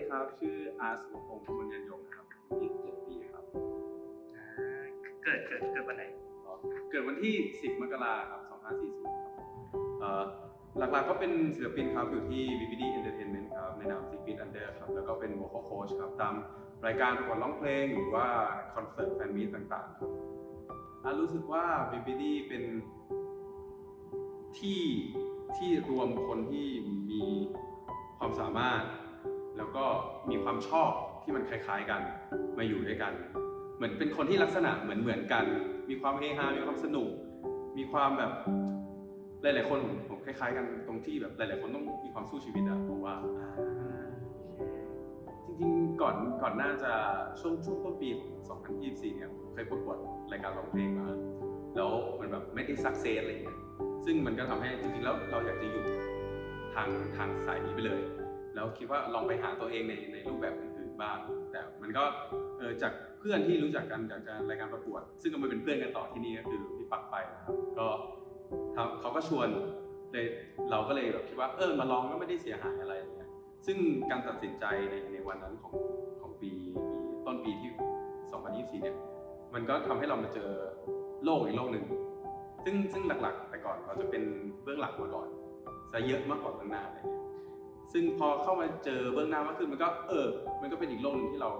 ดีครับ ชื่ออาร์สมพงศ์บุญยันยงนะครับ27ปีครับอ่าเกิดเกิดเกิดวันไหนเกิดวันที่ 10 มกราคมครับ2540ครับเอ่อหลักๆก็เป็นศิลปินครับอยู่ที่ VVD Entertainment ครับในนาม Six Feet Under ครับ แล้วก็เป็น vocal coach ครับ ตามรายการประกวดร้องเพลงหรือว่าคอนเสิร์ตแฟนมีตต่างๆครับอารู้สึกว่า VVD เป็นที่ที่รวมคนที่มีความสามารถ แล้วก็มีความชอบที่มันคล้ายๆกันมาอยู่ด้วยกัน เหมือนเป็นคนที่ลักษณะเหมือนเหมือนกัน มีความเฮฮา มีความสนุก มีความแบบหลายๆคนผมผมคล้าย ๆ กันตรงที่แบบหลายๆคนต้องมีความสู้ชีวิตอะผมว่าจริงๆก่อนก่อนหน้าจะช่วงช่วงต้นปีของ2024 เนี่ยเคยประกวดรายการร้องเพลงมา แล้วมันแบบไม่ได้สักเซสอะไรเงี้ยซึ่งมันก็ทำให้จริงๆแล้วเราอยากจะอยู่ทางทางสายนี้ไปเลย แล้วคิดว่าลองไปหาตัวเองในในรูปแบบอื่นๆบ้าง แต่มันก็เออจากเพื่อนที่รู้จักกันจากการรายการประกวด ซึ่งก็มาเป็นเพื่อนกันต่อที่นี่ก็คือพี่ปักไฟนะครับ ก็เขาก็ชวนเลยเราก็เลยแบบคิดว่าเออมาลองก็ไม่ได้เสียหายอะไรอย่างเงี้ยซึ่งการตัดสินใจในในวันนั้นของของปีปีต้นปีที่ 2024 เนี่ย มันก็ทำให้เรามาเจอโลกอีกโลกหนึ่งซึ่งซึ่งหลักๆ แต่ก่อนเราจะเป็นเบื้องหลังมาก่อนซะเยอะมากกว่าเบื้องหน้าอะไรเงี้ย ซึ่งพอเข้ามาเจอเบื้องหน้ามากขึ้นมันก็ เออ มันก็เป็นอีกโลกหนึ่งที่เรา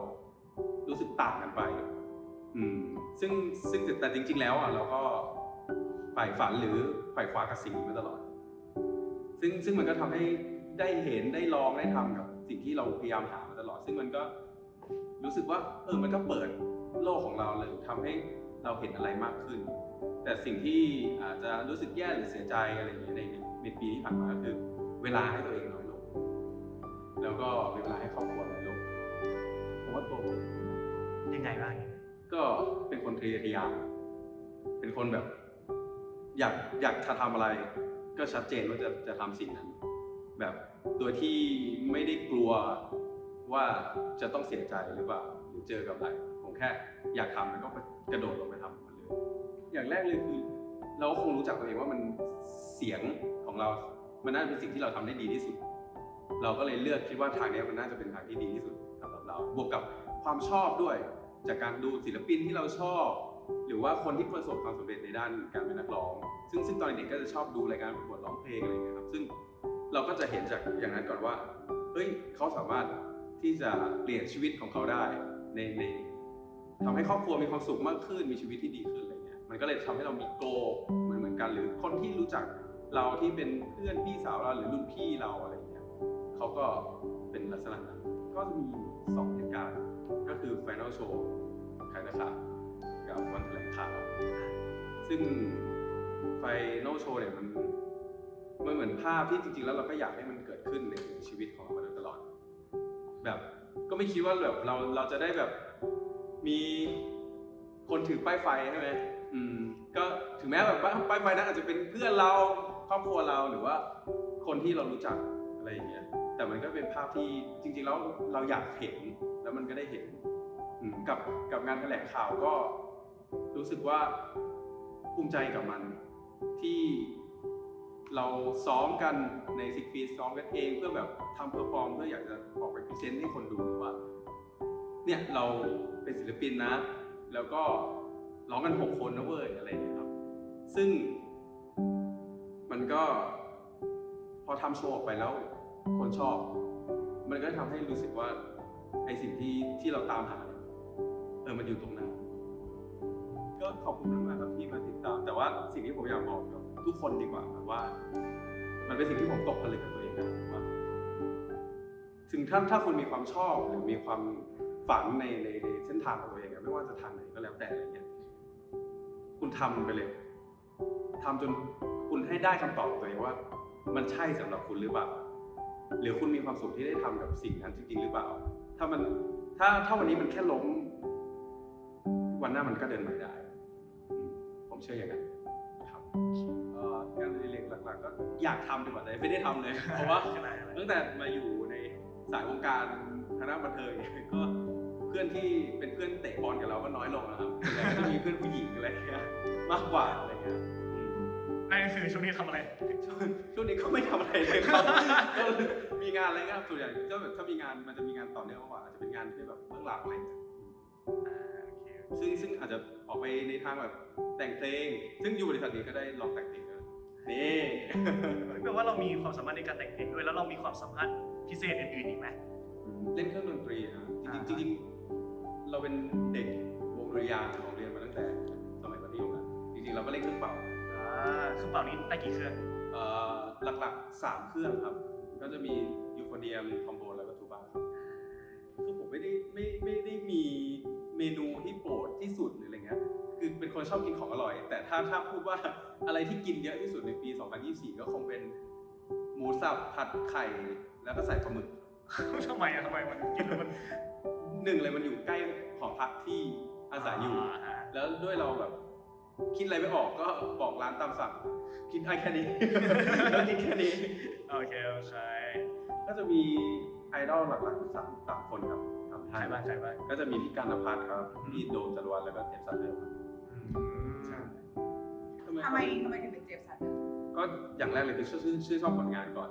รู้สึกต่างกันไป อืม ซึ่งซึ่งแต่จริง ๆ แล้วอะเราก็ใฝ่ฝันหรือใฝ่ขวากับสิ่งนี้มาตลอด ซึ่งซึ่งมันก็ทำให้ได้เห็นได้ลองได้ทำกับสิ่งที่เราพยายามหามาตลอด ซึ่งมันก็รู้สึกว่า เออ มันก็เปิดโลกของเราเลยทำให้เราเห็นอะไรมากขึ้น แต่สิ่งที่อาจจะรู้สึกแย่หรือเสียใจอะไรอย่างเงี้ยในในปีที่ผ่านมาก็คือ เวลาให้ตัวเองน้อยลง แล้วก็เวลาให้ครอบครัวน้อยลงผมว่าตัวผมยังไงบ้างก็เป็นคนทะเยอทะยานเป็นคนแบบ อยากอยากจะทำอะไร ก็ชัดเจนว่าจะจะทำสิ่งนั้น แบบโดยที่ไม่ได้กลัวว่าจะต้องเสียใจหรือเปล่าหรือเจอกับอะไรผมแค่ อยากทำแล้วก็กระโดดลงไปทำมันเลย อย่างแรกเลยคือ เราก็คงรู้จักตัวเองว่ามันเสียงของเรา มันน่าจะเป็นสิ่งที่เราทำได้ดีที่สุด เราก็เลยเลือกคิดว่าทางนี้มันน่าจะเป็นทางที่ดีที่สุดสำหรับเรา บวกกับความชอบด้วย จากการดูศิลปินที่เราชอบ หรือว่าคนที่ประสบความสำเร็จในด้านการเป็นนักร้อง ซึ่งซึ่งตอนเด็กก็จะชอบดูรายการประกวดร้องเพลงอะไรอย่างเงี้ยครับ ซึ่งเราก็จะเห็นจากอย่างนั้นก่อนว่า เฮ้ยเขาสามารถที่จะเปลี่ยนชีวิตของเขาได้ในในทำให้ครอบครัวมีความสุขมากขึ้น มีชีวิตที่ดีขึ้นอะไรเงี้ย มันก็เลยทำให้เรามีโกเหมือนเหมือนกัน หรือคนที่รู้จักเราที่เป็นเพื่อนพี่สาวเราหรือรุ่นพี่เราอะไรเงี้ย เขาก็เป็นลักษณะนั้นก็จะมีสองเหตุการณ์ก็คือ Final Show ขายนะครับกับวันแถลงข่าวซึ่ง Final Show เนี่ยมันมันเหมือนภาพที่จริงๆ แล้วเราก็อยากให้มันเกิดขึ้นในชีวิตของเรามาโดยตลอด แบบก็ไม่คิดว่าแบบเราเราจะได้แบบมีคนถือป้ายไฟใช่ไหมอืมก็ถึงแม้แบบป้ายไฟนั้นอาจจะเป็นเพื่อนเราครอบครัวเราหรือว่าคนที่เรารู้จัก อะไรอย่างเงี้ยแต่มันก็เป็นภาพที่จริง ๆ แล้วเราอยากเห็นแล้วมันก็ได้เห็นกับกับงานแถลงข่าวก็รู้สึกว่าภูมิใจกับมันที่เราซ้อมกันในซิกฟีซ้อมกันเองเพื่อแบบทำเพอร์ฟอร์มเพื่ออยากจะออกไปพรีเซนต์ให้คนดูว่าเนี่ยเราเป็นศิลปินนะ แล้วก็ร้องกันหกคนนะเว้ยอะไรอย่างเงี้ยครับ ซึ่งมันก็ อทำโชว์ออกไปแล้วคนชอบ มันก็ทำให้รู้สึกว่าไอสิ่งที่ที่เราตามหาเนี่ยเออมันอยู่ตรงนั้นก็ขอบคุณมากครับที่มาติดตาม แต่ว่าสิ่งที่ผมอยากบอกกับทุกคนดีกว่าครับว่า มันเป็นสิ่งที่ผมตกผลึกกับตัวเองนะว่าถึงถ้าถ้าคุณมีความชอบหรือมีความฝันในในในเส้นทางของตัวเองไม่ว่าจะทางไหนก็แล้วแต่อะไรเงี้ยคุณทำไปเลยทำจนคุณให้ได้คำตอบตัวเองว่า มันใช่สำหรับคุณหรือเปล่าหรือคุณมีความสุขที่ได้ทำกับสิ่งนั้นจริงๆหรือเปล่า ถ้ามันถ้าถ้าวันนี้มันแค่ล้ม วันหน้ามันก็เดินใหม่ได้อืมผมเชื่ออย่างนั้นครับเอ่องานอดิเรกหลักๆ ก็อยากทำดีกว่าแต่ไม่ได้ทำเลย เพราะว่าขนาดอะไรตั้งแต่มาอยู่ในสายวงการคณะบันเทิงเนี่ยก็เพื่อนที่เป็นเพื่อนเตะบอลกับเราก็น้อยลงนะครับแต่ก็จะมีเพื่อนผู้หญิงอะไรเงี้ยมากกว่าอะไรเงี้ยอืม นั่นก็คือช่วงนี้ทำอะไร ช่วงช่วงนี้ก็ไม่ทำอะไรเลยครับ ก็มีงานอะไรก็ส่วนใหญ่ก็แบบถ้ามีงานมันจะมีงานต่อเนื่องมากกว่าอาจจะเป็นงานที่แบบเบื้องหลังอะไรอย่างเงี้ยอ่าโอเคซึ่งซึ่งอาจจะออกไปในทางแบบแต่งเพลง ซึ่งอยู่บริษัทนี้ก็ได้ลองแต่งเพลงด้วยนี่แปลว่าเรามีความสามารถในการแต่งเพลงด้วย แล้วเรามีความสามารถพิเศษอื่นๆอีกไหมเล่นเครื่องดนตรีอะจริงๆจริงๆเราเป็นเด็กวงดุริยางค์ของเรียนมาตั้งแต่สมัยมัธยมแล้วจริงๆเราก็เล่นเครื่องเป่าอ่า คือเป่านี้ได้กี่เครื่อง เอ่อหลักๆสามเครื่องครับ ก็จะมียูโฟเดียมทอมโบนแล้วก็ทูบาครับคือผมไม่ได้ไม่ไม่ได้มีเมนูที่โปรดที่สุดหรืออะไรเงี้ยคือเป็นคนชอบกินของอร่อย แต่ถ้าถ้าพูดว่าอะไรที่กินเยอะที่สุดในปี 2024 ก็คงเป็นหมูสับผัดไข่แล้วก็ใส่ปลาหมึก ทำไมอะทำไมมันกินแล้วมันหนึ่งเลยมันอยู่ใกล้หอพักที่อาศัยอยู่าแล้วด้วยเราแบบ คิดอะไรไม่ออกก็บอกร้านตามสั่งคิดได้แค่นี้ แล้วกินแค่นี้ โอเคโอเคก็จะมีไอดอลหลักๆสามสามคนครับทำใครบ้างใครบ้างก็จะมีพี่กันนภัทรครับพี่โดมจรวรรณแล้วก็เจมส์ซันเดอร์ครับอืมทำไมทำไมถึงเป็นเจฟสันเดอร์ก็อย่างแรกเลยคือชื่อชื่อชื่อชอบผลงานก่อน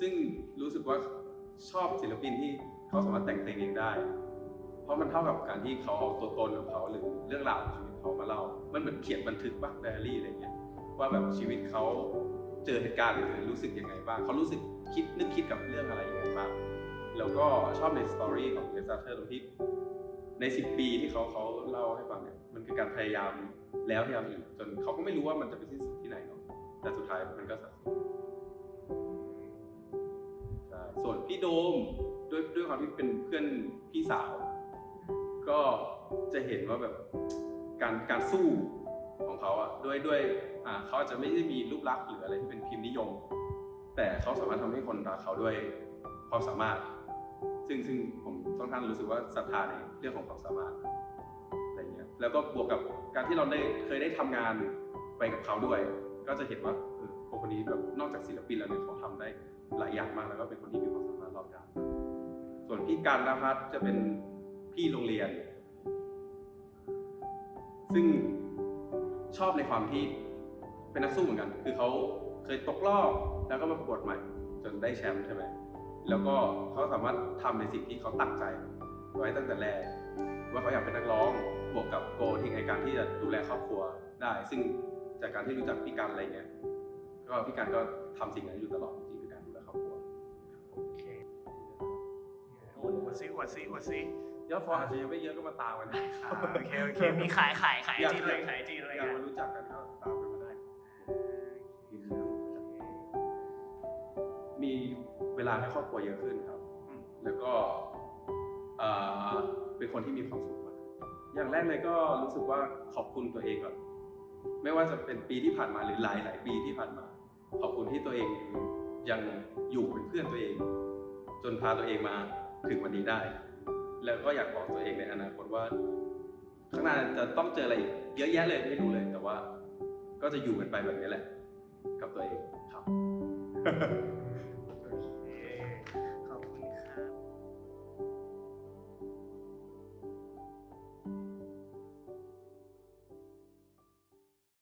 ซึ่งรู้สึกว่าชอบศิลปินที่เขาสามารถแต่งเพลงเองได้ เพราะมันเท่ากับการที่เขาเอาตัวตนของเขาหรือเรื่องราวของชีวิตเขามาเล่า มันเหมือนเขียนบันทึกบ้างไดอารี่อะไรเงี้ยว่าแบบชีวิตเขาเจอเหตุการณ์หรือรู้สึกยังไงบ้างเขารู้สึกคิดนึกคิดกับเรื่องอะไรยังไงบ้างแล้วก็ชอบในสตอรี่ของเดซาเธอร์ตรงที่ใน 10 ปีที่เขาเขาเล่าให้ฟังเนี่ยมันคือการพยายามแล้วพยายามอีกจนเขาก็ไม่รู้ว่ามันจะไปสิ้นสุดที่ไหนเนาะแต่สุดท้ายมันก็สักเซสใช่ส่วนพี่โดมด้วยด้วยความที่เป็นเพื่อนพี่สาว ก็จะเห็นว่าแบบการการสู้ของเขาอะด้วยด้วยอ่าเขาอาจจะไม่ได้มีรูปลักษณ์หรืออะไรที่เป็นพิมพ์นิยม แต่เขาสามารถทำให้คนรักเขาด้วยความสามารถ ซึ่งซึ่งผมค่อนข้างรู้สึกว่าศรัทธาในเรื่องของความสามารถอะไรเงี้ยแล้วก็บวกกับการที่เราได้เคยได้ทำงานไปกับเขาด้วย ก็จะเห็นว่าเออคนคนนี้แบบนอกจากศิลปินแล้วเนี่ยเขาทำได้หลายอย่างมากแล้วก็เป็นคนที่มีความสามารถรอบด้านส่วนพี่การนภัสจะเป็น พี่โรงเรียน ซึ่งชอบในความที่เป็นนักสู้เหมือนกัน คือเขาเคยตกรอบแล้วก็มาประกวดใหม่ จนได้แชมป์ใช่ไหมแล้วก็เขาสามารถทำในสิ่งที่เขาตั้งใจ ไว้ตั้งแต่แรกว่าเขาอยากเป็นนักร้องบวกกับโกที่ในการที่จะดูแลครอบครัวได้ ซึ่งจากการที่รู้จักพี่การอะไรเงี้ยก็พี่การก็ทำสิ่งนั้นอยู่ตลอดจริงๆคือการดูแลครอบครัวโอเคอวดอดซิอวดซิอดซิ ยอดฟอลอาจจะยังไม่เยอะก็มาตามกันนะอ่าโอเคโอเคมีขายขายขายอยากจีเลยขายจีเลยอยากกันมารู้จักกันก็ตามกันมาได้มีเวลาให้ครอบครัวเยอะขึ้นครับอืมแล้วก็เอ่อเป็นคนที่มีความสุขมากขึ้นอย่างแรกเลยก็รู้สึกว่าขอบคุณตัวเองก่อนไม่ว่าจะเป็นปีที่ผ่านมาหรือหลายหลายๆปีที่ผ่านมา ขอบคุณที่ตัวเองยังอยู่เป็นเพื่อนตัวเอง จนพาตัวเองมาถึงวันนี้ได้ แล้วก็อยากบอกตัวเองในอนาคตว่า ข้างหน้าจะต้องเจออะไรเยอะแยะเลยไม่รู้เลย แต่ว่า ก็จะอยู่กันไปแบบนี้แหละ กับตัวเองครับ